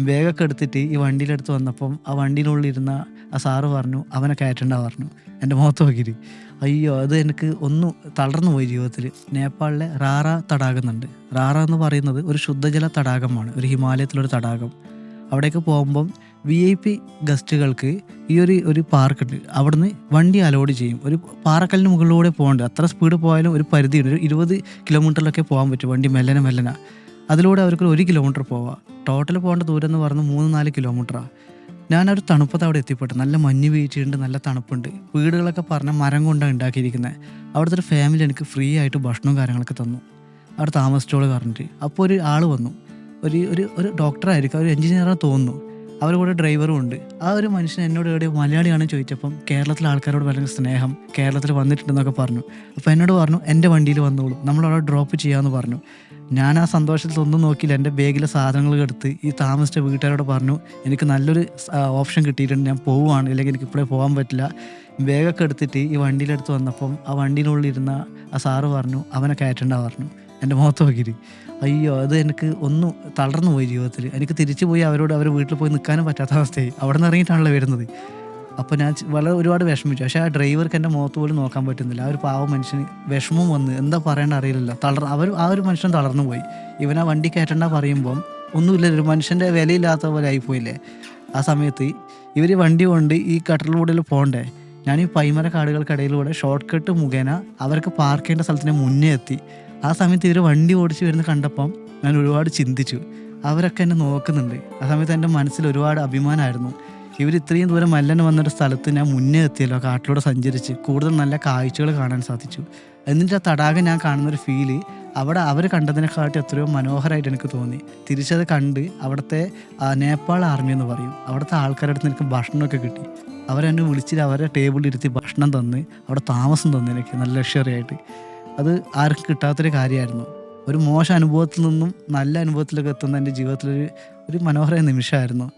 ബാഗൊക്കെ എടുത്തിട്ട് ഈ വണ്ടിയിലെടുത്ത് വന്നപ്പം ആ വണ്ടിയിനുള്ളിൽ ഇരുന്ന ആ സാറ് പറഞ്ഞു അവനെ കയറ്റണ്ട പറഞ്ഞു. എന്റെ മുഖത്ത് നോക്കിയിട്ട്. അയ്യോ അത് എനിക്ക് ഒന്നും തളർന്നു പോയി ജീവിതത്തിൽ. നേപ്പാളിലെ റാറ തടാകുന്നുണ്ട് റാറ എന്ന് പറയുന്നത് ഒരു ശുദ്ധജല തടാകമാണ് ഒരു ഹിമാലയത്തിലൊരു തടാകം. അവിടേക്ക് പോകുമ്പം വി ഐ പി ഗസ്റ്റുകൾക്ക് ഈ ഒരു ഒരു പാർക്കുണ്ട്. അവിടുന്ന് വണ്ടി അലോഡ് ചെയ്യും. ഒരു പാറക്കല്ലിന് മുകളിലൂടെ പോകേണ്ടത് അത്ര സ്പീഡ് പോയാലും ഒരു പരിധിയുണ്ട്. ഒരു ഇരുപത് കിലോമീറ്ററിലൊക്കെ പോകാൻ പറ്റും. വണ്ടി മെല്ലനെ മെല്ലനെ. അതിലൂടെ അവർക്ക് ഒരു കിലോമീറ്റർ പോവാം. ടോട്ടൽ പോകേണ്ട ദൂരം എന്ന് പറഞ്ഞാൽ മൂന്ന് നാല് കിലോമീറ്ററാണ് ഞാനൊരു തണുപ്പത്ത് അവിടെ എത്തിപ്പെട്ടു. നല്ല മഞ്ഞ് വീഴ്ചയുണ്ട് നല്ല തണുപ്പുണ്ട്. വീടുകളൊക്കെ പറഞ്ഞാൽ മരം കൊണ്ടാണ് ഉണ്ടാക്കിയിരിക്കുന്നത് അവിടുത്തെ ഒരു ഫാമിലി എനിക്ക് ഫ്രീ ആയിട്ട് ഭക്ഷണവും കാര്യങ്ങളൊക്കെ തന്നു. അവിടെ താമസിച്ചോൾ പറഞ്ഞിട്ട്. അപ്പോൾ ഒരു ആൾ വന്നു. ഒരു ഒരു ഒരു ഡോക്ടറായിരിക്കും ഒരു എഞ്ചിനീയറാണ് തോന്നുന്നു. അവരുടെ കൂടെ ഡ്രൈവറും ഉണ്ട്. ആ ഒരു മനുഷ്യൻ എന്നോട് എവിടെ മലയാളിയാണെന്ന് ചോദിച്ചപ്പം കേരളത്തിലെ ആൾക്കാരോട് വളരെ സ്നേഹം. കേരളത്തിൽ വന്നിട്ടുണ്ടെന്നൊക്കെ പറഞ്ഞു. അപ്പോൾ എന്നോട് പറഞ്ഞു എന്റെ വണ്ടിയിൽ വന്നോളൂ. നമ്മളവിടെ ഡ്രോപ്പ് ചെയ്യാമെന്ന് പറഞ്ഞു. ഞാൻ ആ സന്തോഷത്തിൽ ഒന്നും നോക്കിയില്ല. എന്റെ ബാഗിലെ സാധനങ്ങൾ എടുത്ത് ഈ താമസിച്ച വീട്ടുകാരോട് പറഞ്ഞു എനിക്ക് നല്ലൊരു ഓപ്ഷൻ കിട്ടിയിട്ടുണ്ട്. ഞാൻ പോവുകയാണ്. അല്ലെങ്കിൽ എനിക്ക് ഇപ്പോഴേ പോകാൻ പറ്റില്ല. ബാഗൊക്കെ എടുത്തിട്ട് ഈ വണ്ടിയിലെടുത്ത് വന്നപ്പം ആ വണ്ടിയിനുള്ളിൽ ഇരുന്ന ആ സാറ് പറഞ്ഞു അവനെ കയറ്റണ്ട പറഞ്ഞു. എന്റെ മുഖത്ത് നോക്കിയിട്ട്. അയ്യോ അത് എനിക്ക് ഒന്നും തളർന്നു പോയി ജീവിതത്തിൽ. എനിക്ക് തിരിച്ചു പോയി അവരോട് അവരുടെ വീട്ടിൽ പോയി നിൽക്കാനും പറ്റാത്ത അവസ്ഥയായി. അവിടെ നിന്ന് ഇറങ്ങിയിട്ടാണല്ലോ വരുന്നത്. അപ്പോൾ ഞാൻ വളരെ ഒരുപാട് വിഷമിച്ചു. പക്ഷേ ആ ഡ്രൈവർക്ക് എന്റെ മുഖത്ത് പോലും നോക്കാൻ പറ്റുന്നില്ല. ആ ഒരു പാവ മനുഷ്യന് വിഷമം വന്ന് എന്താ പറയേണ്ട അറിയില്ലല്ലോ. തളർ അവർ ആ ഒരു മനുഷ്യൻ തളർന്നു പോയി. ഇവൻ ആ വണ്ടി കയറ്റണ്ട പറയുമ്പം ഒന്നുമില്ല ഒരു മനുഷ്യന്റെ വിലയില്ലാത്ത പോലെ ആയിപ്പോയില്ലേ? ആ സമയത്ത് ഇവർ വണ്ടി കൊണ്ട് ഈ കട്ടറിലൂടെ പോകണ്ടേ ഞാൻ ഈ പൈമര കാടുകൾക്കിടയിലൂടെ ഷോർട്ട് കട്ട് മുഖേന അവർക്ക് പാർക്ക് ചെയ്യേണ്ട സ്ഥലത്തിന് മുന്നേ എത്തി. ആ സമയത്ത് ഇവർ വണ്ടി ഓടിച്ച് വരുന്ന കണ്ടപ്പം ഞാൻ ഒരുപാട് ചിന്തിച്ചു. അവരൊക്കെ എന്നെ നോക്കുന്നുണ്ട്. ആ സമയത്ത് എന്റെ മനസ്സിൽ ഒരുപാട് അഭിമാനമായിരുന്നു. ഇവർ ഇത്രയും ദൂരം മല്ലന് വന്നൊരു സ്ഥലത്ത് ഞാൻ മുന്നേ എത്തിയല്ലോ കാട്ടിലൂടെ സഞ്ചരിച്ച്. കൂടുതൽ നല്ല കാഴ്ചകൾ കാണാൻ സാധിച്ചു. എന്നിട്ട് ആ തടാകം ഞാൻ കാണുന്നൊരു ഫീൽ അവിടെ അവർ കണ്ടതിനെക്കാട്ടി എത്രയോ മനോഹരമായിട്ട് എനിക്ക് തോന്നി. തിരിച്ചത് കണ്ട് അവിടുത്തെ നേപ്പാൾ ആർമി എന്ന് പറയും. അവിടുത്തെ ആൾക്കാരുടെ അടുത്ത് എനിക്ക് ഭക്ഷണമൊക്കെ കിട്ടി. അവരെന്നെ വിളിച്ചിട്ട് അവരെ ടേബിളിൽ ഇരുത്തി ഭക്ഷണം തന്ന് അവിടെ താമസം തന്നു എനിക്ക് നല്ല ലക്ഷറി ആയിട്ട് അത് ആർക്കും കിട്ടാത്തൊരു കാര്യമായിരുന്നു. ഒരു മോശം അനുഭവത്തിൽ നിന്നും നല്ല അനുഭവത്തിലേക്ക് എത്തുന്ന എന്റെ ജീവിതത്തിലൊരു ഒരു മനോഹര നിമിഷമായിരുന്നു.